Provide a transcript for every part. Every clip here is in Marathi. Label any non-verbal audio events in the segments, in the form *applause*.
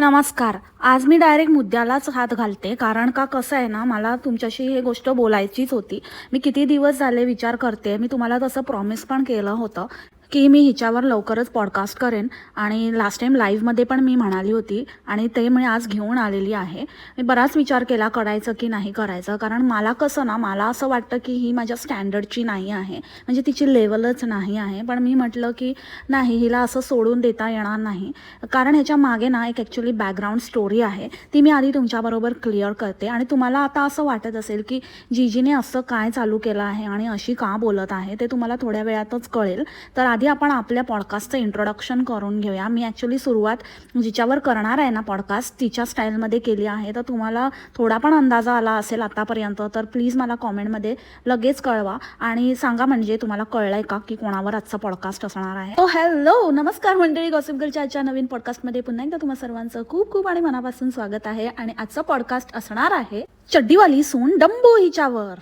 नमस्कार. आज मी डायरेक्ट मुद्द्यालाच हात घालते. कारण का कसं आहे ना मला तुमच्याशी हे गोष्ट बोलायचीच होती. मी किती दिवस झाले विचार करते. मी तुम्हाला तसं प्रॉमिस पण केलं होतं. की मी हिच्यावर लवकरच पॉडकास्ट करेन. आणि लास्ट टाईम लाईव्हमध्ये पण मी म्हणाली होती आणि ते मी आज घेऊन आलेली आहे. मी बराच विचार केला करायचं की नाही करायचं. कारण मला कसं ना मला असं वाटतं की ही माझ्या स्टँडर्डची नाही आहे. म्हणजे तिची लेवलच नाही आहे. पण मी म्हटलं की नाही हिला असं सोडून देता येणार नाही. कारण ह्याच्या मागे ना एक ॲक्च्युली बॅकग्राऊंड स्टोरी आहे. ती मी आधी तुमच्याबरोबर क्लिअर करते. आणि तुम्हाला आता असं वाटत असेल की जीजीने असं काय चालू केलं आहे आणि अशी का बोलत आहे ते तुम्हाला थोड्या वेळातच कळेल. तर आधी आपण आपल्या पॉडकास्टचं इंट्रोडक्शन करून घेऊया. मी ॲक्च्युली सुरुवात जिच्यावर करणार आहे ना पॉडकास्ट तिच्या स्टाईलमध्ये केली आहे. तर तुम्हाला थोडा पण अंदाजा आला असेल आतापर्यंत तर प्लीज मला कॉमेंटमध्ये लगेच कळवा. आणि सांगा म्हणजे तुम्हाला कळलंय का की कोणावर आजचा पॉडकास्ट असणार आहे? Oh, तो हॅलो नमस्कार मंडळी गॉसिपगरच्या आजच्या नवीन पॉडकास्टमध्ये पुन्हा एकदा तुम्हा सर्वांचं खूप खूप आणि मनापासून स्वागत आहे. आणि आजचा पॉडकास्ट असणार आहे चड्डीवाली सून डंबू हिच्यावर.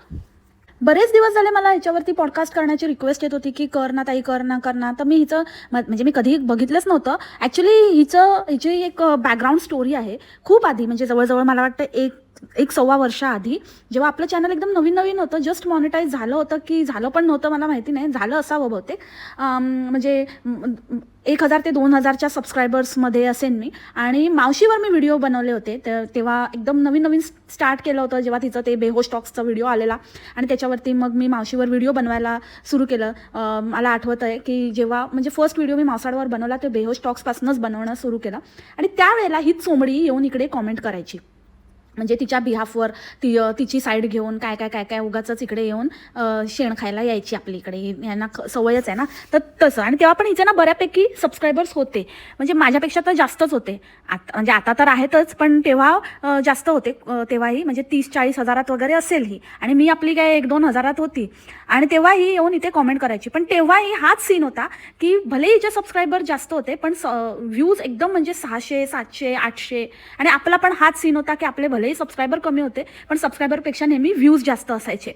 बरेच दिवस झाले मला ह्याच्यावरती पॉडकास्ट करण्याची रिक्वेस्ट येत होती की कर ना ताई कर ना कर ना. तर मी हिचं म- म्हणजे मी कधी बघितलंच नव्हतं. ॲक्च्युली हिचं हिची एक बॅकग्राऊंड स्टोरी आहे. खूप आधी म्हणजे जवळजवळ मला वाटतं एक एक सव्वा वर्षाआधी जेव्हा आपलं चॅनल एकदम नवीन नवीन होतं जस्ट मॉनिटाईज झालं होतं की झालं पण नव्हतं मला माहिती नाही. झालं असावं बहुतेक. म्हणजे एक हजार ते दोन हजारच्या सबस्क्रायबर्समध्ये असेन मी. आणि मावशीवर मी व्हिडिओ बनवले होते. तर तेव्हा एकदम नवीन नवीन स्टार्ट केलं होतं जेव्हा तिचं ते बेहोश टॉक्सचा व्हिडिओ आलेला. आणि त्याच्यावरती मग मी मावशीवर व्हिडिओ बनवायला सुरू केलं. मला आठवत आहे की जेव्हा म्हणजे फर्स्ट व्हिडिओ मी मावसाडवर बनवला ते बेहोश टॉक्सपासूनच बनवणं सुरू केलं. आणि त्यावेळेला हीच चोंबडी येऊन इकडे कॉमेंट करायची. म्हणजे तिच्या बिहाफवर ती तिची साईड घेऊन काय काय काय काय उगाच इकडे येऊन शेण खायला यायची आपली इकडे. यांना ख- सवयच आहे ना. तर तसं. आणि तेव्हा पण हिचे ना बऱ्यापैकी सबस्क्रायबर्स होते. म्हणजे माझ्यापेक्षा तर जास्तच होते. आता म्हणजे आता तर आहेतच पण तेव्हा जास्त होते. तेव्हाही म्हणजे तीस चाळीस हजारात वगैरे असेल ही. आणि मी आपली काय एक दोन हजारात होती. आणि तेव्हा ही येऊन इथे कॉमेंट करायची. पण तेव्हाही हाच सीन होता की भले हिचे सबस्क्रायबर जास्त होते पण व्ह्यूज एकदम म्हणजे सहाशे सातशे आठशे. आणि आपला पण हाच सीन होता की आपले भले भलेही सबस्क्रायबर कमी होते पण सबस्क्रायबरपेक्षा नेहमी व्ह्यूज जास्त असायचे.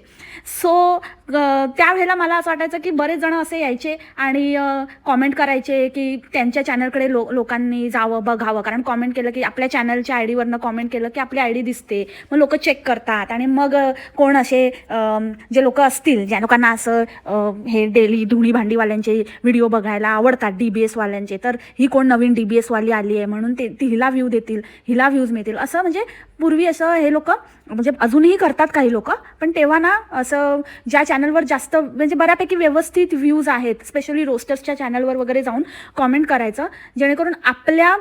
सो त्यावेळेला मला असं वाटायचं की बरेच जण असे यायचे आणि कॉमेंट करायचे की त्यांच्या चॅनलकडे लो लोकांनी जावं बघावं. कारण कॉमेंट केलं की आपल्या चॅनलच्या आय डीवरनं कॉमेंट केलं की आपली आय डी दिसते. मग लोक चेक करतात आणि मग कोण असे जे लोक असतील ज्या लोकांना असं हे डेली धुणी भांडीवाल्यांचे व्हिडिओ बघायला आवडतात डी बी एसवाल्यांचे तर ही कोण नवीन डी बी एसवाली आली आहे म्हणून ते ती हिला व्ह्यू देतील हिला व्ह्यूज मिळतील. असं म्हणजे पूर्वी असं हे लोक म्हणजे अजूनही करतात काही लोक पण तेव्हा ना असं ज्या चॅनलवर जास्त म्हणजे बऱ्यापैकी व्यवस्थित व्ह्यूज आहेत स्पेशली रोस्टर्सच्या चॅनलवर वगैरे जाऊन कॉमेंट करायचं जेणेकरून आपल्या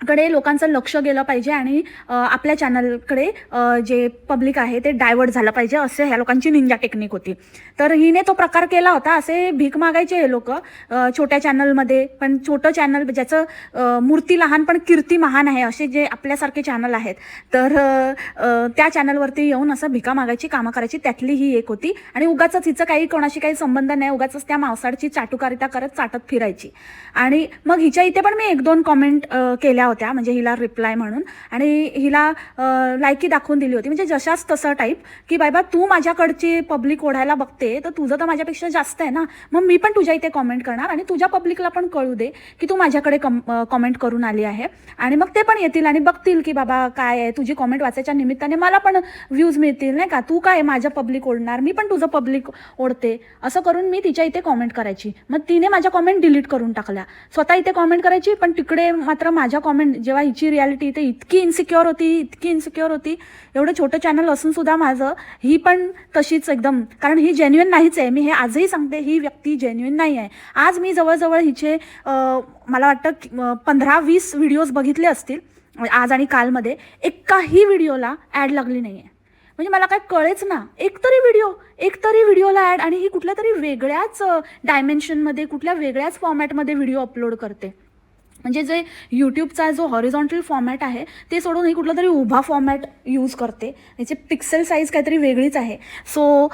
कडे लोकांचं लक्ष गेलं पाहिजे आणि आपल्या चॅनलकडे जे पब्लिक आहे ते डायवर्ट झालं पाहिजे असे ह्या लोकांची निंजा टेक्निक होती. तर हिने तो प्रकार केला होता असे भीक मागायचे हे लोक छोट्या चॅनलमध्ये पण छोटं चॅनल ज्याचं मूर्ती लहान पण कीर्ती महान आहे असे जे आपल्यासारखे चॅनल आहेत तर त्या चॅनलवरती येऊन असं भिका मागायची कामं करायची त्यातली ही एक होती. आणि उगाच हिचं काही कोणाशी काही संबंध नाही उगाच त्या मावसाडची चाटुकारिता करत चाटत फिरायची. आणि मग हिच्या इथे पण मी एक दोन कॉमेंट केल्या होत्या म्हणजे हिला रिप्लाय म्हणून. आणि हिला लायकी दाखवून दिली होती. म्हणजे जशाच तसं टाईप की बाबा तू माझ्याकडची पब्लिक ओढायला बघते तर तुझं तर माझ्यापेक्षा जास्त आहे ना. मग मी पण तुझ्या इथे कॉमेंट करणार आणि तुझ्या पब्लिकला पण कळू दे की तू माझ्याकडे कम कॉमेंट करून आली आहे. आणि मग ते पण येतील आणि बघतील की बाबा काय आहे? तुझी कॉमेंट वाचायच्या निमित्ताने मला पण व्ह्यूज मिळतील नाही का? तू काय माझ्या पब्लिक ओढणार? मी पण तुझं पब्लिक ओढते. असं करून मी तिच्या इथे कॉमेंट करायची. मग तिने माझ्या कॉमेंट डिलीट करून टाकल्या. स्वतः इथे कॉमेंट करायची पण तिकडे मात्र माझ्या कॉमेंट जेव्हा हिची रियालिटी इथे इतकी इन्सिक्युअर होती इतकी इन्सिक्युअर होती एवढं छोटं चॅनल असून सुद्धा माझं ही पण तशीच एकदम कारण ही जेन्युइन नाहीच आहे. मी हे आजही सांगते ही व्यक्ती जेन्युइन नाही आहे. आज मी जवळजवळ हिचे मला वाटतं पंधरा वीस व्हिडिओज बघितले असतील आज आणि कालमध्ये एकाही व्हिडिओला ॲड लागली नाही आहे म्हणजे मला काय कळेच ना एक तरी व्हिडिओ एक तरी व्हिडिओला ॲड आणि ही कुठल्या तरी वेगळ्याच डायमेन्शनमध्ये कुठल्या वेगळ्याच फॉर्मॅटमध्ये व्हिडिओ अपलोड करते. म्हणजे जे यूट्यूबचा जो हॉरिझॉन्टल फॉर्मॅट आहे ते सोडून ही कुठला तरी उभा फॉर्मॅट यूज करते. याची पिक्सेल साईज काहीतरी वेगळीच आहे. सो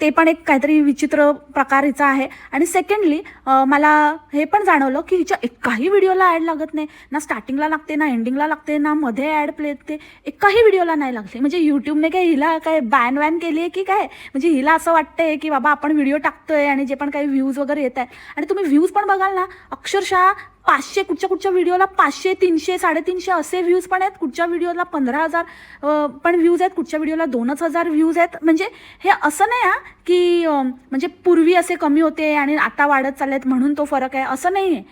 ते पण एक काहीतरी विचित्र प्रकार हिचा आहे. आणि सेकंडली मला हे पण जाणवलं की हिच्या एकाही व्हिडिओला ॲड लागत नाही. ना स्टार्टिंगला लागते ना एंडिंगला लागते ना मध्ये ॲड प्ले येते. एकाही व्हिडिओला नाही लागते म्हणजे यूट्यूबने काय हिला काय बॅन वॅन केली आहे की काय? म्हणजे हिला असं वाटतंय की बाबा आपण व्हिडिओ टाकतोय आणि जे पण काही व्ह्यूज वगैरे येत आहे आणि तुम्ही व्ह्यूज पण बघाल ना अक्षरशः पाचशे कुठच्या कुठच्या व्हिडिओला पाचशे तीनशे साडेतीनशे असे व्ह्यूज पण आहेत. कुठच्या व्हिडिओला पंधरा हजार पण व्ह्यूज आहेत. कुठच्या व्हिडिओला दोनच हजार व्ह्यूज आहेत. म्हणजे हे असं नाही हा की म्हणजे पूर्वी असे कमी होते आणि आता वाढत चालले आहेत म्हणून तो फरक आहे. असं नाही आहे.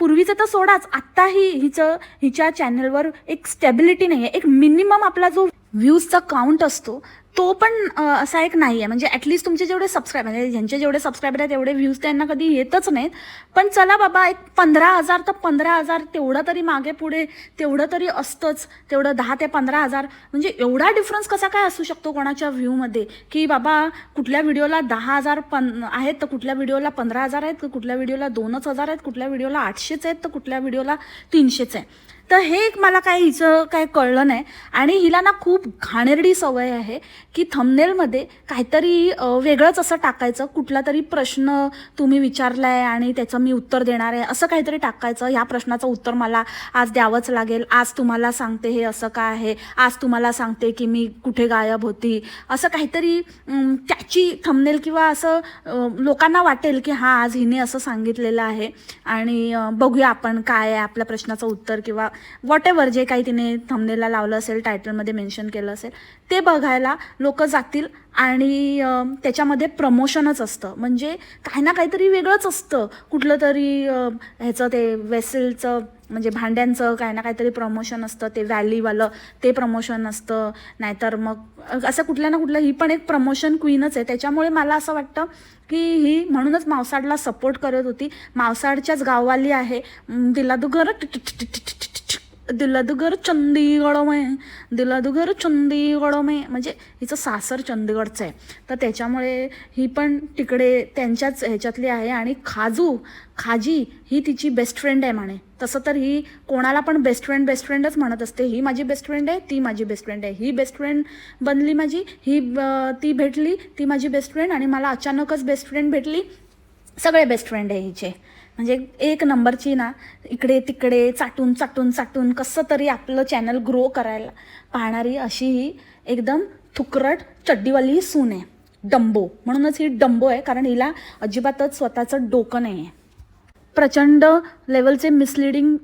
पूर्वीचं तर सोडाच. आत्ताही हिचं हिच्या चॅनलवर एक स्टेबिलिटी नाही आहे एक मिनिमम आपला जो व्ह्यूजचा काउंट असतो तो पण असा एक नाही आहे म्हणजे ॲटलिस्ट तुमचे जेवढे सबस्क्रायबर म्हणजे ज्यांचे जेवढे सबस्क्रायबर आहेत तेवढे व्ह्यूज त्यांना कधी येतच नाहीत. पण चला बाबा एक पंधरा हजार तर पंधरा हजार तेवढं तरी मागे पुढे तेवढं तरी असतंच. तेवढं दहा ते पंधरा हजार. म्हणजे एवढा डिफरन्स कसा काय असू शकतो कोणाच्या व्ह्यूमध्ये की बाबा कुठल्या व्हिडिओला दहा हजार पन आहेत तर कुठल्या व्हिडिओला पंधरा हजार आहेत तर कुठल्या व्हिडिओला दोनच हजार आहेत कुठल्या व्हिडिओला आठशेच आहेत तर कुठल्या व्हिडिओला तीनशेच आहे तर हे एक मला काय हिचं काय कळलं नाही. आणि हिला ना खूप घाणेरडी सवय आहे की थंबनेलमध्ये काहीतरी वेगळंच असं टाकायचं. कुठला तरी प्रश्न तुम्ही विचारलाय आणि त्याचं मी उत्तर देणार आहे. असं काहीतरी टाकायचं. ह्या प्रश्नाचं उत्तर मला आज द्यावंच लागेल. आज तुम्हाला सांगते हे असं काय आहे? आज तुम्हाला सांगते की मी कुठे गायब होती. असं काहीतरी त्याची थंबनेल किंवा असं लोकांना वाटेल की हां आज हिने असं सांगितलेलं आहे. आणि बघूया आपण काय आहे आपल्या प्रश्नाचं उत्तर किंवा वॉट एव्हर जे काही तिने थंबनेलला लावलं असेल टायटलमध्ये मेन्शन केलं असेल ते बघायला लोक जातील आणि त्याच्यामध्ये प्रमोशनच असतं. म्हणजे काही ना काहीतरी वेगळंच असतं. कुठलं तरी ह्याचं ते वेसेलचं म्हणजे भांड्यांचं काही ना काहीतरी प्रमोशन असतं. ते व्हॅलीवालं ते प्रमोशन असतं. नाहीतर मग असं कुठल्या ना कुठलं ही पण एक प्रमोशन क्वीनच आहे. त्याच्यामुळे मला असं वाटतं की ही म्हणूनच मावसाडला सपोर्ट करत होती. मावसाडच्याच गाववाली आहे. अं, तू घर दिलादुगर दुगर चंदीगड में म्हणजे हिचं सासर चंदीगडचं आहे. तर त्याच्यामुळे ही पण तिकडे त्यांच्याच ह्याच्यातली आहे आणि खाजू खाजी ही तिची बेस्ट फ्रेंड आहे म्हणे. तसं तर ही कोणाला पण बेस्ट फ्रेंड बेस्ट फ्रेंडच म्हणत असते. ही माझी बेस्ट फ्रेंड आहे ती माझी बेस्ट फ्रेंड आहे. ही बेस्ट फ्रेंड बनली माझी ही ती भेटली ती माझी बेस्ट फ्रेंड आणि मला अचानकच बेस्ट फ्रेंड भेटली. सगळे बेस्ट फ्रेंड आहे हिचे. म्हणजे एक नंबरची ना इकडे तिकडे चाटून चाटून चाटून कसं तरी आपलं चॅनल ग्रो करायला पाहणारी अशी ही एकदम थुकरट चड्डीवाली सून आहे. डंबो. म्हणूनच ही डंबो आहे कारण हिला अजिबातच स्वतःचं डोकं नाही आहे प्रचंड लेवलचे मिसलिडिंग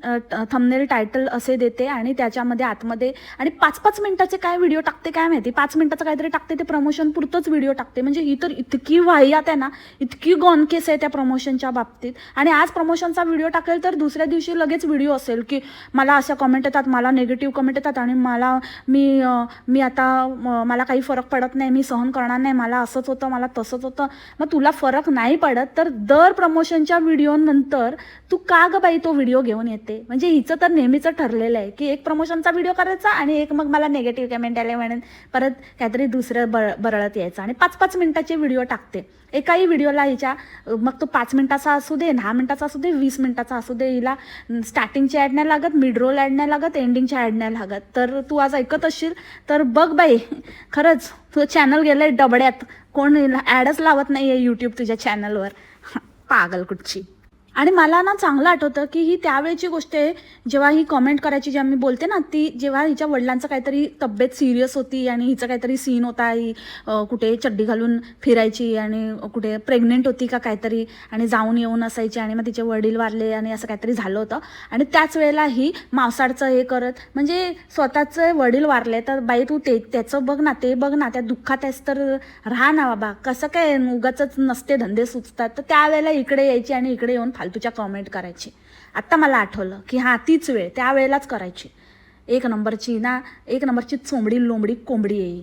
थंबनेल टायटल असे देते आणि त्याच्यामध्ये आतमध्ये आणि पाच पाच मिनिटाचे काय व्हिडिओ टाकते काय माहिती? पाच मिनिटाचं काहीतरी टाकते ते प्रमोशन पुरतंच व्हिडिओ टाकते. म्हणजे ही तर इतकी वाह्यात आहे ना इतकी गॉनकेस आहे त्या प्रमोशनच्या बाबतीत. आणि आज प्रमोशनचा व्हिडिओ टाकेल तर दुसऱ्या दिवशी लगेच व्हिडिओ असेल की मला अशा कमेंट येतात मला निगेटिव्ह कमेंट येतात आणि मला मी मी आता मला काही फरक पडत नाही मी सहन करणार नाही मला असंच होतं मला तसंच होतं. मग तुला फरक नाही पडत तर दर प्रमोशनच्या व्हिडिओनंतर तर तू का ग बाई तो व्हिडिओ घेऊन येते? म्हणजे हिचं तर नेहमीचं ठरलेलं आहे की एक प्रमोशनचा व्हिडिओ करायचा आणि एक मग मला नेगेटिव्ह कमेंट आले म्हणेन परत काहीतरी दुसरं बर बरळत यायचं आणि पाच पाच मिनिटाचे व्हिडिओ टाकते. एकाही व्हिडिओला हिच्या मग तो पाच मिनिटाचा असू दे दहा मिनिटाचा असू दे वीस मिनिटाचा असू दे हिला स्टार्टिंगची ॲड नाही लागत मिड रोल ॲड नाही लागत एंडिंगची ॲड नाही लागत. तर तू आज ऐकत असशील तर बघ बाई खरंच तुझं चॅनल गेलं आहे डबड्यात. कोण ॲडच लावत नाही आहे यूट्यूब तुझ्या चॅनलवर *laughs* पागल कुठची. आणि मला ना चांगलं आठवतं की ही त्यावेळची गोष्ट आहे जेव्हा ही कॉमेंट करायची जेव्हा मी बोलते ना ती जेव्हा हिच्या वडिलांचं काहीतरी तब्येत सिरियस होती आणि हिचं काहीतरी सीन होता ही कुठे चड्डी घालून फिरायची आणि कुठे प्रेग्नेंट होती का काहीतरी आणि जाऊन येऊन असायची आणि मग तिचे वडील वारले आणि असं काहीतरी झालं होतं. आणि त्याच वेळेला ही मावसाडचं हे करत म्हणजे स्वतःचे वडील वारले तर बाई तू ते त्याचं बघ ना ते बघ ना त्या दुःखात आहेस तर राहा ना बाबा कसं काय उगाच नसते धंदे सुचतात. तर त्यावेळेला इकडे यायची आणि इकडे येऊन फालतूच्या कॉमेंट करायची. आत्ता मला आठवलं की हां तीच वेळ त्यावेळेलाच करायची. एक नंबरची ना एक नंबरची चोंबडी लोंबडी कोंबडी येई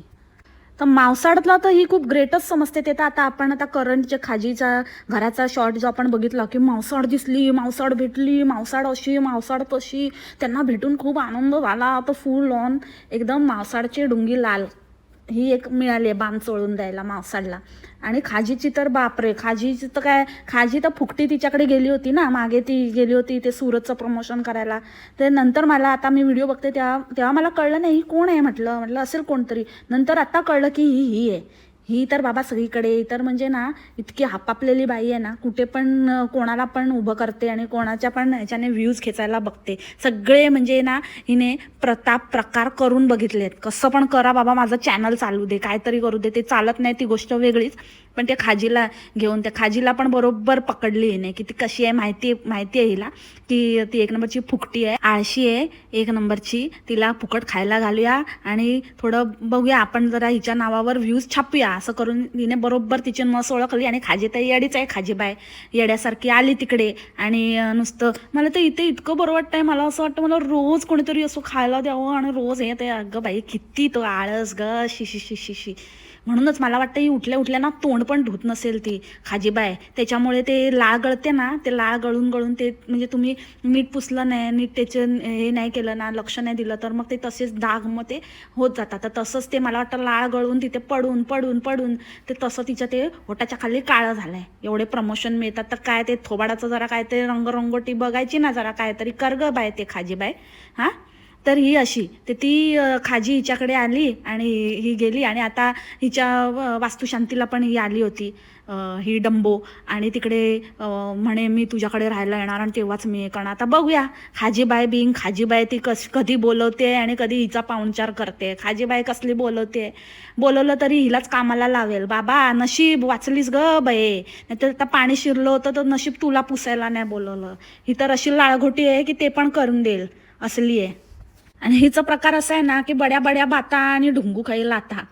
तर मावसाडला तर ही खूप ग्रेटच समजते ते. तर आता आपण आता करंटच्या खाजीचा घराचा शॉर्ट जो आपण बघितला की मावसाड दिसली मावसाड भेटली मावसाड अशी मावसाड तशी. त्यांना भेटून खूप आनंद झाला. आता फुल ऑन एकदम मावसाडची डुंगी लाल. ही एक मिळाली आहे बाम चोळून द्यायला मावसाडला आणि खाजीची तर बापरे खाजीची तर काय खाजी तर फुकटी तिच्याकडे गेली होती ना मागे ती गेली होती ते सुरतचं प्रमोशन करायला. ते नंतर मला आता मी व्हिडिओ बघते तेव्हा तेव्हा मला कळलं नाही ही कोण आहे म्हटलं म्हटलं असेल कोणतरी. नंतर आता कळलं की ही ही आहे. ही तर बाबा सगळीकडे तर म्हणजे ना इतकी हापापलेली बाई आहे ना कुठे पण कोणाला पण उभं करते आणि कोणाच्या पण ह्याच्याने व्ह्यूज खेचायला बघते. सगळे म्हणजे ना हिने प्रताप प्रकार करून बघितले आहेत कसं पण करा बाबा माझं चॅनल चालू दे काहीतरी करू दे. ते चालत नाही ती गोष्ट वेगळीच. पण त्या खाजीला घेऊन त्या खाजीला पण बरोबर पकडली नाही की ती कशी आहे माहिती माहिती आहे हिला की ती एक नंबरची फुकटी आहे आळशी आहे एक नंबरची. तिला फुकट खायला घालूया आणि थोडं बघूया आपण जरा हिच्या नावावर व्ह्यूज छापूया असं करून तिने बरोबर तिची नस ओळखली आणि खाजी तर येडीच आहे खाजीबाय येड्यासारखी आली तिकडे आणि नुसतं मला तर इथे इतकं बरं वाटतंय मला असं वाटतं मला रोज कोणीतरी असं खायला द्यावं आणि रोज हे ते अगं बाई किती तो आळस ग शिशी शिशी शि. म्हणूनच मला वाटतं ही उठल्या उठल्या ना तोंड पण धुत नसेल ती. खाजीबाय त्याच्यामुळे ते लाळ गळते ना ते लाळ गळून गळून ते म्हणजे तुम्ही मीठ पुसलं नाही नीट त्याचे हे नाही केलं ना लक्ष नाही दिलं तर मग ते तसेच डाग मग ते होत जातात. तर तसंच ते मला वाटतं लाळ गळून तिथे पडून पडून पडून ते तसं तिच्या ते ओटाच्या खाली काळं झालंय. एवढे प्रमोशन मिळतात. तर काय ते थोबाडाचं जरा काय ते रंगरंगोटी बघायची ना जरा काहीतरी कर ग बाय ते खाजीबाय हां? तर ही अशी. ते ती खाजी हिच्याकडे आली आणि ही गेली आणि आता हिच्या वास्तुशांतीला पण ही आली होती ही डंबो. आणि तिकडे म्हणे मी तुझ्याकडे राहायला येणार आणि तेव्हाच मी कारण आता बघूया. खाजीबाय बिंग खाजीबाय ती कस कधी बोलवते आणि कधी हिचा पाहुणचार करते. खाजीबाय कसली बोलवते? बोलवलं तरी हिलाच कामाला लावेल. बाबा नशीब वाचलीस ग बये नाहीतर आता पाणी शिरलं होतं तर नशीब तुला पुसायला नाही बोलवलं. ही तर अशी लाळघोटी आहे की ते पण करून देईल. असली आहे. आणि हिचा प्रकार असा आहे ना की बड्या बड्या बाता आणि ढुंगू खाई लाथा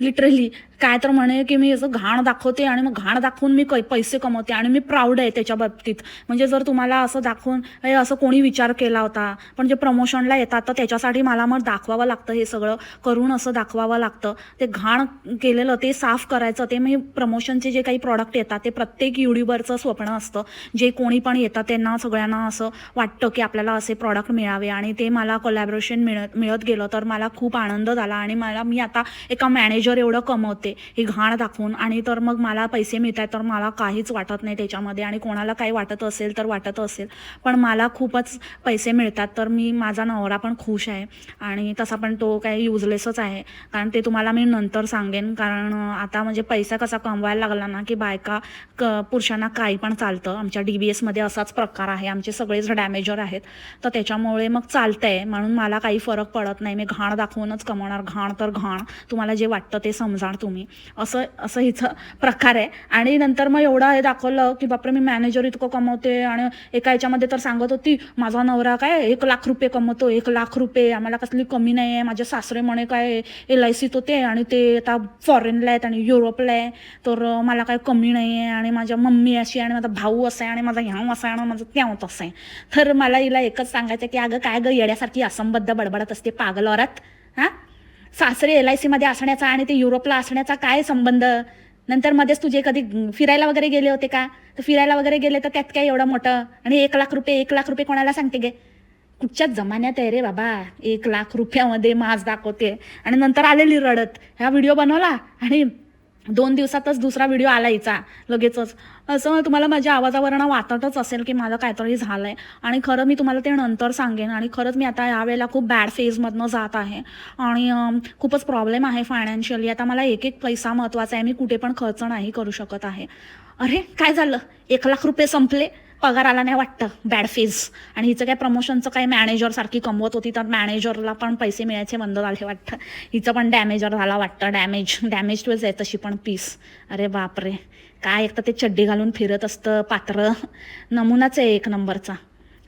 लिटरली काय तर म्हणे की मी असं घाण दाखवते आणि मग घाण दाखवून मी कै पैसे कमवते आणि मी प्राऊड आहे त्याच्या बाबतीत. म्हणजे जर तुम्हाला असं दाखवून हे असं कोणी विचार केला होता पण जे प्रमोशनला येतात तर त्याच्यासाठी मला मग दाखवावं लागतं हे सगळं करून असं दाखवावं लागतं. ते घाण केलेलं ते साफ करायचं ते मी प्रमोशनचे जे काही प्रॉडक्ट येतात ते प्रत्येक युट्यूबरचं स्वप्न असतं. जे कोणी पण येतात त्यांना सगळ्यांना असं वाटतं की आपल्याला असे प्रॉडक्ट मिळावे आणि ते मला कोलॅबरेशन मिळत मिळत गेलं तर मला खूप आनंद झाला आणि मला मी आता एका मॅनेज मॅनेजर एवढं कमवते ही घाण दाखवून आणि तर मग मला पैसे मिळत आहेत तर मला काहीच वाटत नाही त्याच्यामध्ये आणि कोणाला काही वाटत असेल तर वाटत असेल. पण मला खूपच पैसे मिळतात तर मी माझा नवरा पण खुश आहे आणि तसा पण तो काही युजलेसच आहे. कारण ते तुम्हाला मी नंतर सांगेन कारण आता म्हणजे पैसा कसा कमवायला लागला ना की बायका क पुरुषांना काही पण चालतं. आमच्या डी बी एसमध्ये असाच प्रकार आहे आमचे सगळेच डॅमेजर आहेत. तर त्याच्यामुळे मग चालतंय म्हणून मला काही फरक पडत नाही. मी घाण दाखवूनच कमवणार घाण तर घाण. तुम्हाला जे वाटतं ते समजाल तुम्ही. असं असं हिचं प्रकार आहे. आणि नंतर मग एवढं हे दाखवलं की बापरे मी मॅनेजर इतकं कमवते आणि एका याच्यामध्ये तर सांगत होती माझा नवरा काय एक लाख रुपये कमवतो एक लाख रुपये आम्हाला कसली कमी नाही आहे माझे सासरे म्हणे काय एल आय सीत होते आणि ते आता फॉरेनला आहेत आणि युरोपला आहे तर मला काय कमी नाही आहे आणि माझ्या मम्मी अशी आणि माझा भाऊ असा आहे आणि माझा ह्याव असा आहे आणि माझं त्याव तसं आहे. तर मला हिला एकच सांगायचं की अगं काय गं येड्यासारखी असंबद्ध बडबडत असते पागल औरत. हां? सासरे एल आय सीमध्ये असण्याचा आणि ते युरोपला असण्याचा काय संबंध? नंतर मध्येच तुझे कधी फिरायला वगैरे गेले होते का? तर फिरायला वगैरे गेले तर त्यात काय एवढं मोठं? आणि एक लाख रुपये एक लाख रुपये कोणाला सांगते गे? कुठच्याच जमान्यात आहे रे बाबा. एक लाख रुपयामध्ये मास दाखवते. आणि नंतर आलेली रडत. ह्या व्हिडिओ बनवला आणि दोन दिवसातच दुसरा व्हिडिओ आला लगेचच. असं तुम्हाला माझ्या आवाजावरनं वाटतच असेल की माझं काहीतरी झालं आहे आणि खरं मी तुम्हाला ते नंतर सांगेन. आणि खरंच मी आता यावेळेला खूप बॅड फेजमधनं जात आहे. आणि खूपच प्रॉब्लेम आहे फायनान्शियली आता मला एक एक पैसा महत्त्वाचा आहे. मी कुठे पण खर्च नाही करू शकत आहे. अरे काय झालं? एक लाख रुपये संपले. पगार आला नाही वाटतं बॅड फेज आणि हिचं काय प्रमोशनचं काय मॅनेजर सारखी कमवत होती तर मॅनेजरला पण पैसे मिळायचे बंद झाले वाटतं. हिचं पण डॅमेजर झाला वाटतं डॅमेज डॅमेज टूच आहे तशी पण पीस अरे बापरे. काय एक तर ते चड्डी घालून फिरत असतं पात्र. नमुनाच आहे एक नंबरचा.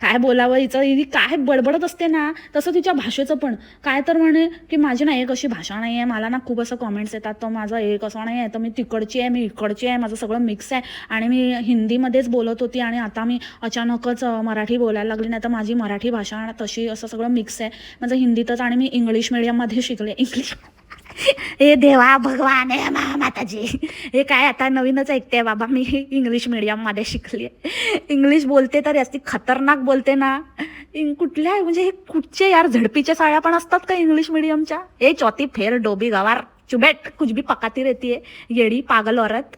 काय बोलावं हिचं ही काय बडबडत असते ना तसं तिच्या भाषेचं पण. काय तर म्हणे की माझी ना एक अशी भाषा नाही आहे मला ना खूप असं कमेंट्स येतात तर माझं एक असं नाही आहे तर मी तिकडची आहे मी इकडची आहे माझं सगळं मिक्स आहे. आणि मी हिंदीमध्येच बोलत होती आणि आता मी अचानकच मराठी बोलायला लागली नाही तर माझी मराठी भाषा तशी असं सगळं मिक्स आहे. माझं हिंदीतच आणि मी इंग्लिश मिडियममध्ये शिकले इंग्लिश. हे देवा भगवान हे मा माताजी. हे काय आता नवीनच ऐकते बाबा मी. इंग्लिश मिडियममध्ये शिकली इंग्लिश बोलते तर जास्ती खतरनाक बोलते ना. कुठल्या म्हणजे हे कुठचे यार झडपीच्या साड्या पण असतात का इंग्लिश मिडियमच्या हे चौथी फेर डोबी गवार. चुबेट कुछ भी पकाती रहती है येडी पागल औरत.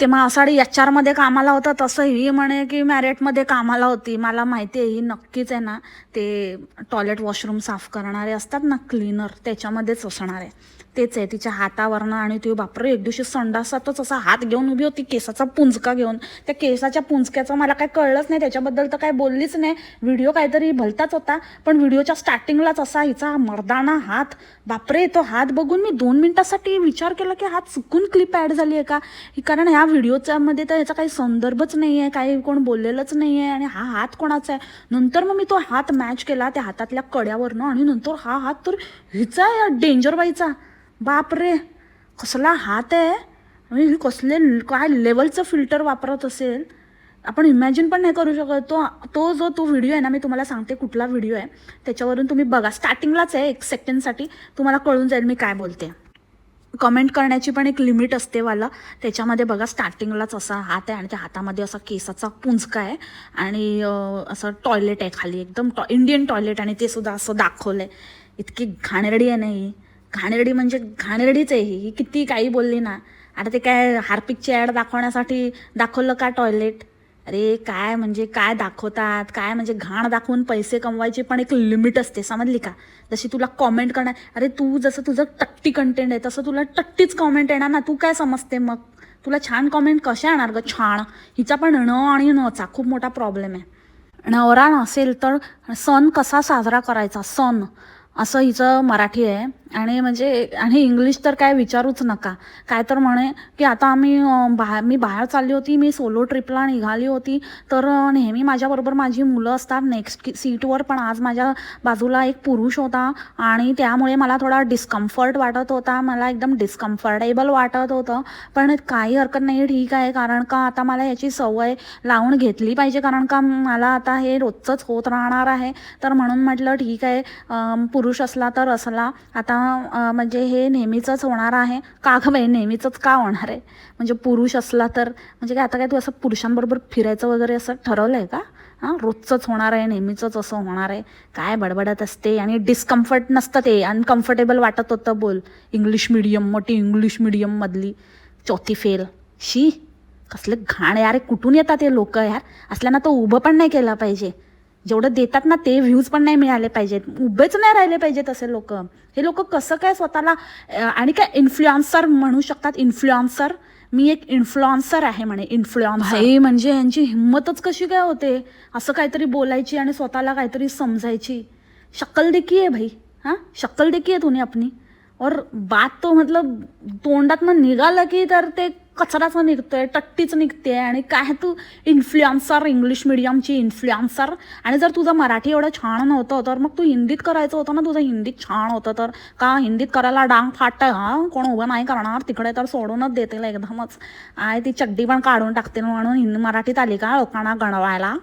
ते मासाडी एच आरमध्ये कामाला होतं तसं ही म्हणे की मॅरेटमध्ये कामाला होती. मला माहिती आहे ही नक्कीच आहे ना ते टॉयलेट वॉशरूम साफ करणारे असतात ना क्लीनर त्याच्यामध्येच असणार आहे. तेच आहे तिच्या हातावरनं आणि ती बापरे एक दिवशी संडासातच असा हात घेऊन उभी होती केसाचा पुंजका घेऊन. त्या केसाच्या पुंजक्याचं मला काय कळलंच नाही त्याच्याबद्दल तर काय बोललीच नाही. व्हिडिओ काहीतरी भलताच होता पण व्हिडिओच्या स्टार्टिंगलाच असा हिचा मर्दाना हात. बापरे तो हात बघून मी दोन मिनिटासाठी विचार केला की हात चुकून क्लिप ॲड झाली आहे का? ही- कारण ह्या व्हिडिओच्या मध्ये तर ह्याचा काही संदर्भच नाही आहे काही कोण बोललेलंच नाही आहे आणि हा हात कोणाचा आहे? नंतर मग मी तो हात मॅच केला त्या हातातल्या कड्यावरनं आणि नंतर हा हात तर हिचा आहे डेंजर बाईचा. बापरे कसला हात आहे? म्हणजे कसले काय लेवलचं फिल्टर वापरत असेल? आपण इमॅजिन पण नाही करू शकत. तो तो जो तो व्हिडिओ आहे ना मी तुम्हाला सांगते कुठला व्हिडिओ आहे. त्याच्यावरून तुम्ही बघा. स्टार्टिंगलाच आहे एक सेकंडसाठी तुम्हाला कळून जाईल मी काय बोलते. कमेंट करण्याची पण एक लिमिट असते वाला. त्याच्यामध्ये बघा स्टार्टिंगलाच असा हात आहे आणि त्या हातामध्ये असा केसाचा पुंजका आहे. आणि असं टॉयलेट आहे खाली. एकदम टॉ इंडियन टॉयलेट आणि ते सुद्धा असं दाखवलं आहे इतकी घाणेरडी आहे नाही घाणेरडी म्हणजे घाणेरडीच आहे ही. ही किती काही बोलली ना. आता ते काय हार्पिकची ॲड दाखवण्यासाठी दाखवलं का टॉयलेट अरे काय म्हणजे काय दाखवतात? काय म्हणजे घाण दाखवून पैसे कमवायची पण एक लिमिट असते समजली का? जशी तुला कॉमेंट करणार अरे तू जसं तुझं टट्टी कंटेंट आहे तसं तुला टट्टीच कॉमेंट येणार ना. तू काय समजते मग? तुला छान कॉमेंट कशा येणार ग? छान. हिचा पण न आणि नचा खूप मोठा प्रॉब्लेम आहे. नवरा नसेल तर सण कसा साजरा करायचा? सण. असं हिचं मराठी आहे. आणि म्हणजे आणि इंग्लिश तर काय विचारूच नका. काय तर म्हणे की आता आम्ही बाहेर मी बाहेर चालली होती मी सोलो ट्रिपला निघाली होती. तर नेहमी माझ्याबरोबर माझी मुलं असतात नेक्स्ट सीटवर पण आज माझ्या बाजूला एक पुरुष होता. आणि त्यामुळे मला थोडा डिस्कम्फर्ट वाटत होता. मला एकदम डिस्कम्फर्टेबल वाटत होतं. पण काही हरकत नाही ठीक आहे. कारण का आता मला याची सवय लावून घेतली पाहिजे. कारण का मला आता हे रोजचंच होत राहणार आहे. तर म्हणून म्हटलं ठीक आहे. पुरुष असला तर असला. आता आता म्हणजे हे नेहमीचंच होणार आहे. का गं बाई नेहमीचंच का होणार आहे? म्हणजे पुरुष असला तर म्हणजे काय आता काय तू असं पुरुषांबरोबर फिरायचं वगैरे असं ठरवलं आहे का? हां रोजचंच होणार आहे नेहमीचंच असं होणार आहे. काय बडबडत असते? आणि डिस्कम्फर्ट नसतं ते. अनकम्फर्टेबल वाटत होतं बोल. इंग्लिश मिडियम मोठी इंग्लिश मिडियममधली चौथी फेल शी कसले घाण यार. कुठून येतात ते लोक यार? असल्यानं तो उभं पण नाही केलं पाहिजे. जेवढं देतात ना ते व्ह्यूज पण नाही मिळाले पाहिजेत. उभेच नाही राहिले पाहिजेत असे लोक. हे लोक कसं काय स्वतःला आणि काय इन्फ्लुएन्सर म्हणू शकतात? इन्फ्लुएन्सर मी एक इन्फ्लुएन्सर आहे म्हणे इन्फ्लुएन्सर म्हणजे यांची हिंमतच कशी काय होते? असं काहीतरी बोलायची आणि स्वतःला काहीतरी समजायची. शक्कल देखी आहे भाई. हां? शक्कल देखी आहे तुम्ही आपली. और बात तो मतलब तोंडातनं निघालं की तर ते कचराच निघतोय टट्टीच निघते आणि काय तू इन्फ्लुएन्सर इंग्लिश मिडियमची इन्फ्लुएन्सर आणि जर तुझं मराठी एवढं छान नव्हतं तर मग तू हिंदीत करायचं होतं ना तुझं हिंदीत छान होतं तर. का हिंदीत करायला डांग फाट हा कोण उभं नाही करणार तिकडे तर सोडूनच देतील एकदमच. आय ती चड्डी पण काढून टाकतील म्हणून हिंदी मराठीत आली का लोकांना गणवायला?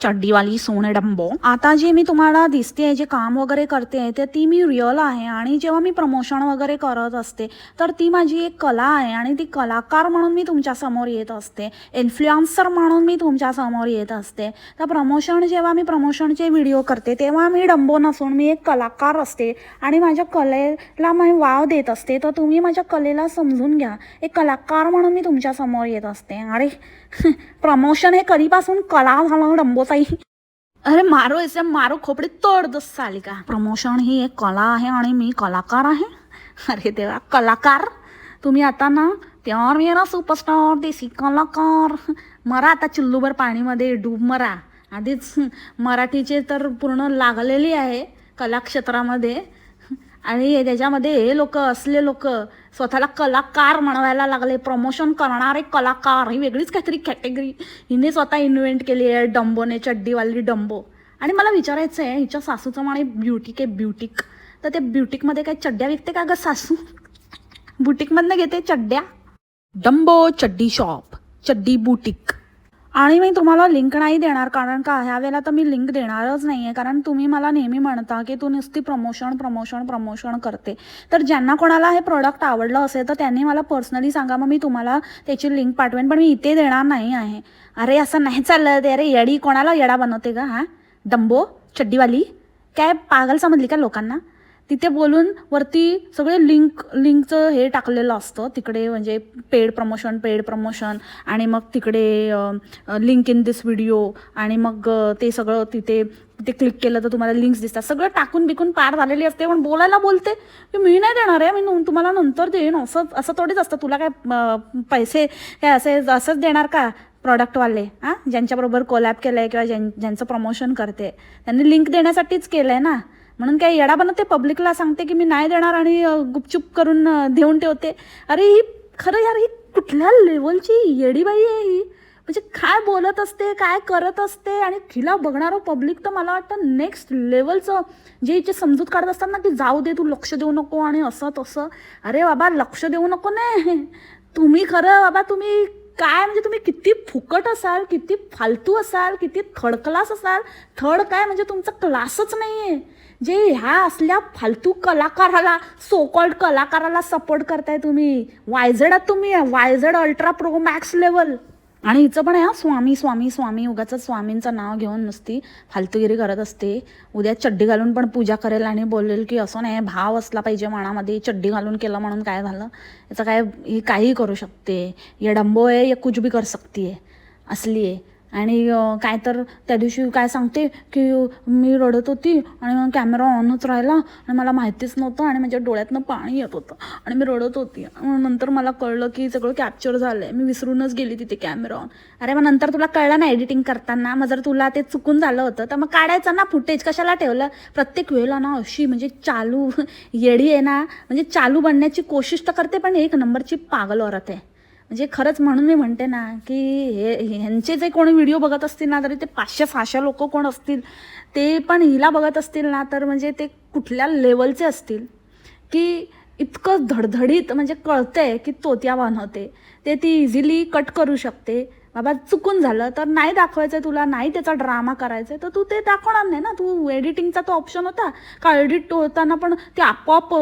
चड्डीवाली सोने डंबो आता जे मी तुम्हाला दिसते जे काम वगैरे करते ते ती मी रिअल आहे आणि जेव्हा मी प्रमोशन वगैरे करत असते तर ती माझी एक कला आहे आणि ती कलाकार म्हणून मी तुमच्यासमोर येत असते. इन्फ्लुएन्सर म्हणून मी तुमच्यासमोर येत असते. तर प्रमोशन जेव्हा मी प्रमोशनचे व्हिडिओ करते तेव्हा मी डंबो नसून मी एक कलाकार असते आणि माझ्या कलेला मी वाव देत असते. तर तुम्ही माझ्या कलेला समजून घ्या. एक कलाकार म्हणून मी तुमच्यासमोर येत असते. अरे प्रमोशन हे कधीपासून कला झालं डंबोचाही अरे मारो ऐसे मारो खोपडे तोड दस साली का प्रमोशन ही एक कला आहे आणि मी कलाकार आहे. अरे देवा कलाकार? तुम्ही आता ना त्यावर मेरा सुपरस्टार देसी कलाकार. मरा आता चिल्लूभर पाणीमध्ये डूब मरा. आधीच मराठीचे तर पूर्ण लागलेली आहे कलाक्षेत्रामध्ये. आणि त्याच्यामध्ये हे लोक असले लोक स्वतःला कलाकार म्हणवायला लागले प्रमोशन करणारे कलाकार ही वेगळीच काहीतरी कॅटेगरी हिने स्वतः इन्व्हेंट केली आहे डंबोने चड्डीवाली डंबो. आणि मला विचारायचं आहे हिच्या सासूचं म्हणे ब्युटिक आहे ब्युटिक तर त्या ब्युटिकमध्ये काय चड्ड्या विकते का ग सासू? बुटिकमधनं घेते चड्ड्या? डंबो चड्डी शॉप चड्डी बुटीक आणि मी तुम्हाला लिंक नाही देणार कारण का? ह्या वेळेला तर मी लिंक देणारच नाही आहे कारण तुम्ही मला नेहमी म्हणता की तू नुसती प्रमोशन प्रमोशन प्रमोशन करते. तर ज्यांना कोणाला हे प्रोडक्ट आवडलं असेल तर त्यांनी मला पर्सनली सांगा मग मी तुम्हाला त्याची लिंक पाठवेन. पण मी इथे देणार नाही आहे. अरे असं नाही चाललं. ते अरे येडी कोणाला येडा बनवते का हा? डंबो चड्डीवाली? काय पागल समजली का लोकांना? तिथे बोलून वरती सगळे लिंक लिंकचं हे टाकलेलं असतं. तिकडे म्हणजे पेड प्रमोशन पेड प्रमोशन आणि मग तिकडे लिंक इन दिस व्हिडिओ आणि मग ते सगळं तिथे ते क्लिक केलं तर तुम्हाला लिंक्स दिसतात. सगळं टाकून बिकून पार झालेली असते. पण बोलायला बोलते की मी नाही देणार आहे. मी तुम्हाला नंतर देईन. असं असं थोडीच असतं. तुला काय पैसे काय असे असंच देणार का प्रॉडक्टवाले हां ज्यांच्याबरोबर कोलॅब केलं आहे किंवा ज्यां ज्यांचं प्रमोशन करते. त्यांनी लिंक देण्यासाठीच केलं आहे ना. म्हणून काय येडा ते पब्लिकला सांगते की मी नाही देणार आणि गुपचूप करून देऊन ठेवते. अरे ही खरं यार ही कुठल्या लेवलची येडीबाई आहे ही? म्हणजे काय बोलत असते काय करत असते आणि हिला बघणारं पब्लिक तर मला वाटतं नेक्स्ट लेवलचं जे हिचे समजूत काढत असतात ना की जाऊ दे तू लक्ष देऊ नको आणि असं तसं. अरे बाबा लक्ष देऊ नको नाही तुम्ही खरं बाबा तुम्ही काय म्हणजे तुम्ही किती फुकट असाल किती फालतू असाल किती थर्ड क्लास असाल. थर्ड काय म्हणजे तुमचा क्लासच नाही आहे जे ह्या असल्या फालतू कलाकाराला सो कॉल्ड कलाकाराला सपोर्ट करताय तुम्ही. वायझेड तुम्ही वायझेड अल्ट्रा प्रो मॅक्स लेवल आणि हिचं पण आहे हा स्वामी स्वामी स्वामी. उगाच स्वामींचं नाव घेऊन नुसती फालतूगिरी करत असते. उद्या चड्डी घालून पण पूजा करेल आणि बोलेल की असं नाही भाव असला पाहिजे मनामध्ये. चड्डी घालून केलं म्हणून काय झालं? याचं काय ही काहीही करू शकते. ये डंबो आहे ये कुछ भी कर सकती आहे. असली आहे. आणि काय तर त्या दिवशी काय सांगते की मी रडत होती आणि मग कॅमेरा ऑनच राहिला आणि मला माहितीच नव्हतं आणि माझ्या डोळ्यातनं पाणी येत होतं आणि मी रडत होती. मग नंतर मला कळलं की सगळं कॅप्चर झालं आहे मी विसरूनच गेली तिथे कॅमेरा ऑन. अरे मग नंतर तुला कळलं ना एडिटिंग करताना? मग जर तुला ते चुकून झालं होतं तर मग काढायचं ना फुटेज कशाला ठेवलं? प्रत्येक वेळेला ना अशी म्हणजे चालू *laughs* येडी आहे ना म्हणजे चालू बनण्याची कोशिश तर करते पण एक नंबरची पागल औरत आहे. म्हणजे खरंच म्हणून मी म्हणते ना की हे ह्यांचे जे कोणी व्हिडिओ बघत असतील ना तरी ते पाचशे सहाशे लोक कोण असतील ते पण हिला बघत असतील ना तर म्हणजे ते कुठल्या लेवलचे असतील की इतकं धडधडीत म्हणजे कळतंय की तोत्या बनवते ते ती इझिली कट करू शकते. बाबा चुकून झालं तर नाही दाखवायचं तुला नाही त्याचा ड्रामा करायचा तर तू ते दाखवणार नाही ना. तू एडिटिंगचा तो ऑप्शन होता. का एडिट होताना पण ते आपोआप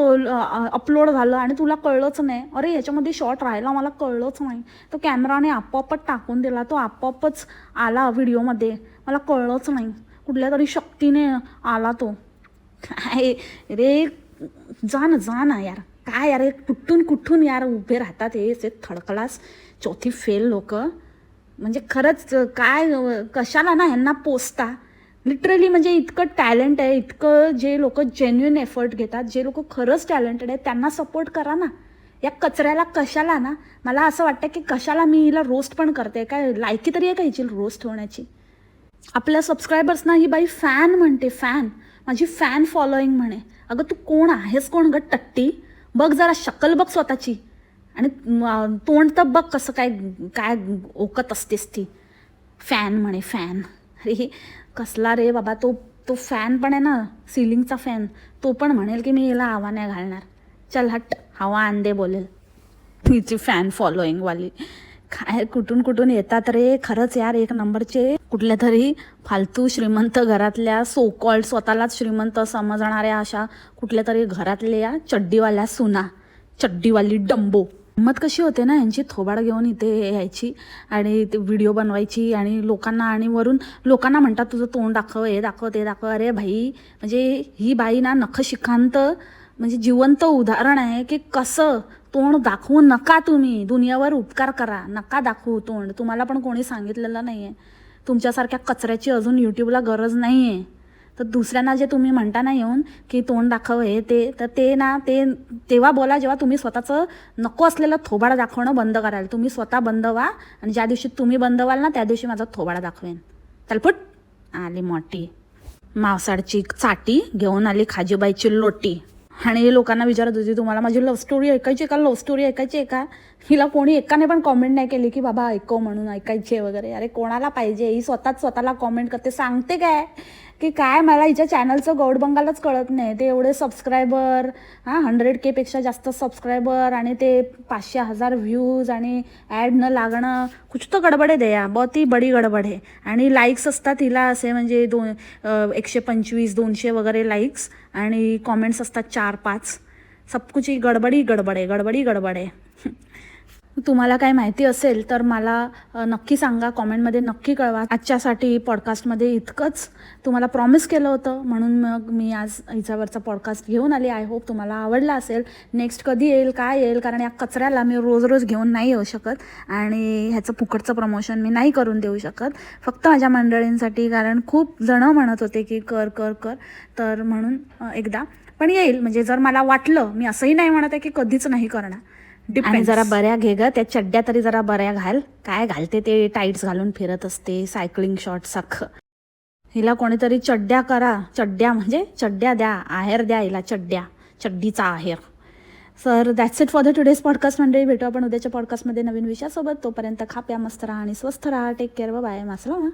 अपलोड झालं आणि तुला कळलंच नाही. अरे याच्यामध्ये शॉर्ट राहिला मला कळलंच नाही. तो कॅमेराने आपोआपच टाकून दिला. तो आपोआपच आला व्हिडिओमध्ये मला कळलंच नाही. कुठल्या तरी शक्तीने आला तो. काय रे जा ना जा ना यार. काय यार कुठून कुठून यार उभे राहतात हे? ते थर्ड क्लास चौथी फेल लोक. म्हणजे खरंच काय कशाला ना ह्यांना पोचता लिटरली म्हणजे इतकं टॅलेंट आहे इतकं जे लोक जेन्युन एफर्ट घेतात जे लोक खरंच टॅलेंटेड आहेत त्यांना सपोर्ट करा ना. या कचऱ्याला कशाला ना. मला असं वाटतं की कशाला मी हिला रोस्ट पण करते. काय लायकी तरी आहे का हिची रोस्ट होण्याची? आपल्या सबस्क्रायबर्सना ही बाई फॅन म्हणते फॅन माझी फॅन फॉलोईंग म्हणे. अगं तू कोण आहेस कोण ग टट्टी? बघ जरा शक्कल बघ स्वतःची. आणि तोंड तर बघ कसं काय काय ओकत असतेस ती. फॅन म्हणे फॅन. अरे कसला रे बाबा तो तो फॅन पण आहे ना सिलिंगचा फॅन. तो पण म्हणेल की मी याला हवा नाही घालणार. चल हट हवा आणदे बोलेल. तिची फॅन फॉलोईंगवाली काय कुठून कुठून येतात रे? खरंच यार एक नंबरचे कुठल्या तरी फालतू श्रीमंत घरातल्या सो कॉल्ड स्वतःलाच श्रीमंत समजणाऱ्या अशा कुठल्या तरी घरातल्या चड्डीवाल्या सुना चड्डीवाली डंबो. हिंमत कशी होते ना यांची? थोबाड घेऊन इथे यायची आणि ते व्हिडिओ बनवायची आणि लोकांना आणि वरून लोकांना म्हणतात तुझं तोंड दाखव हे दाखव ते दाखव. अरे भाई म्हणजे ही बाई ना नखशिखांत म्हणजे जिवंत उदाहरण आहे की कसं तोंड दाखवू नका तुम्ही. दुनियावर उपकार करा. नका दाखवू तोंड. तुम्हाला पण कोणी सांगितलेलं नाही आहे तुमच्यासारख्या कचऱ्याची अजून यूट्यूबला गरज नाही आहे तर दुसऱ्यांना जे तुम्ही म्हणता ना येऊन की तोंड दाखव हे ते तर ते ना ते तेव्हा बोला जेव्हा तुम्ही स्वतःचं नको असलेलं थोबाडा दाखवणं बंद कराल. तुम्ही स्वतः बंद व्हा आणि ज्या दिवशी तुम्ही बंद व्हाल ना त्या दिवशी माझा थोबाडा दाखवेन. तलपुट आली मोठी. मावसाडची चाटी घेऊन आली खाजीबाईची लोटी. आणि लोकांना विचारत होती तुम्हाला माझी लव्ह स्टोरी ऐकायची आहे का? लव्ह स्टोरी ऐकायची आहे का? हिला कोणी एकाने पण कॉमेंट नाही केली की बाबा ऐकव म्हणून ऐकायची आहे वगैरे. अरे कोणाला पाहिजे? ही स्वतःच स्वतःला कॉमेंट करते. सांगते काय? की काय मला हिच्या चॅनलचं गौड बंगालच कळत नाही. ते एवढे सबस्क्रायबर हां हंड्रेड केपेक्षा जास्त सबस्क्रायबर आणि ते पाचशे हजार व्ह्यूज आणि ॲड न लागणं कुछ तो गडबड आहे दया. बहुत ही बडी गडबड आहे. आणि लाईक्स असतात हिला असे म्हणजे दोन एकशे पंचवीस दोनशे वगैरे लाईक्स आणि कॉमेंट्स असतात चार पाच सब कुछ गडबडी गडबड आहे गडबडी गडबड. आहे *laughs* तुम्हाला काय माहिती असेल तर मला नक्की सांगा. कॉमेंटमध्ये नक्की कळवा. आजच्यासाठी पॉडकास्टमध्ये इतकंच तुम्हाला प्रॉमिस केलं होतं. म्हणून मग मी आज हिच्यावरचा पॉडकास्ट घेऊन आली. आय होप तुम्हाला आवडला असेल. नेक्स्ट कधी येईल काय येईल? कारण या कचऱ्याला मी रोज रोज घेऊन नाही येऊ शकत. आणि ह्याचं फुकटचं प्रमोशन मी नाही करून देऊ शकत. फक्त माझ्या मंडळींसाठी कारण खूप जणं म्हणत होते की कर कर कर. तर म्हणून एकदा. पण येईल. म्हणजे जर मला वाटलं मी असंही नाही म्हणत आहे की कधीच नाही करणार. आणि जरा बऱ्या घे ग त्या चड्ड्या तरी जरा बऱ्या घाल. काय घालते ते? टाईट्स घालून फिरत असते सायकलिंग शॉर्ट साख हिला कोणीतरी चड्ड्या करा. चड्ड्या म्हणजे चड्ड्या द्या आहेर द्या हिला चड्ड्या. चड्डीचा आहेर. Sir that's it for the today's podcast मंडळी भेटू आपण उद्याच्या पॉडकास्टमध्ये नवीन विषयासोबत. तोपर्यंत खा प्या मस्त राहा आणि स्वस्थ राहा. Take care bye मासला